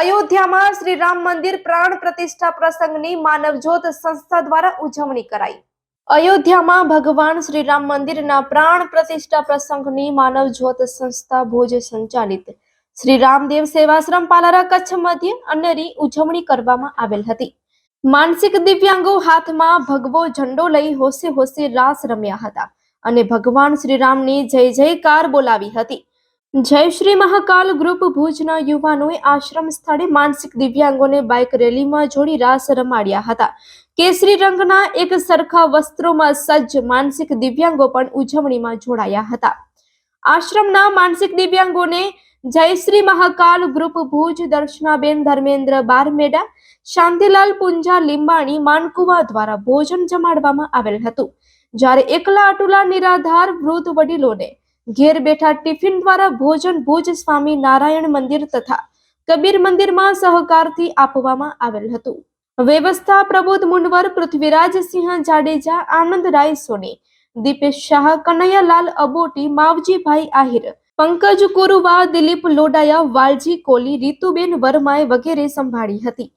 અયોધ્યામાં શ્રી રામ મંદિર પ્રાણ પ્રતિષ્ઠા પ્રસંગની માનવજ્યોત સંસ્થા દ્વારા ઉજવણી કરાઈ. અયોધ્યામાં ભગવાન શ્રી રામ મંદિરના પ્રાણ પ્રતિષ્ઠા પ્રસંગની માનવજ્યોત સંસ્થા ભોજ સંચાલિત. શ્રી રામદેવ સેવાશ્રમ પાલારા કચ્છ મધ્ય અન્નરી ઉજવણી કરવામાં આવેલ હતી. માનસિક દિવ્યાંગો હાથમાં ભગવો ઝંડો લઈ હોશે હોશે રાસ રમ્યા હતા અને ભગવાન શ્રી રામની જય જયકાર બોલાવી હતી. જય શ્રી મહાકાલ ગ્રુપ ભુજના યુવાનોએ આશ્રમ સ્થળે માનસિક દિવ્યાંગોને બાઇક રેલીમાં જોડી રાસ રમાડ્યા હતા. કેસરી રંગના એક સરખા વસ્ત્રોમાં સજ્જ માનસિક દિવ્યાંગો પણ ઉજવણીમાં જોડાયા હતા. આશ્રમના માનસિક દિવ્યાંગોને જયશ્રી મહાકાલ ગ્રુપ ભુજ, દર્શનાબેન ધર્મેન્દ્ર બારમેડા, શાંતિલાલ પુંજા લીંબાણી, માનકુવા દ્વારા ભોજન જમાડવામાં આવેલ હતું. જ્યારે એકલા અટુલા નિરાધાર વૃદ્ધ વડીલોને ઘેર બેઠા ટિફિન દ્વારા ભોજન ભુજ સ્વામી નારાયણ મંદિર તથા કબીર મંદિરમાં સહકારથી આપવામાં આવેલ હતું. વ્યવસ્થા પ્રબોધ મુનવર પૃથ્વીરાજસિંહ જાડેજા આનંદરાય સોની, દીપેશ શાહ, કનૈયાલાલ અબોટી, માવજીભાઈ આહિર, પંકજ કુરુવા, દિલીપ લોડાયા, વાલજી કોલી, રીતુબેન વર્માએ વગેરે સંભાળી હતી.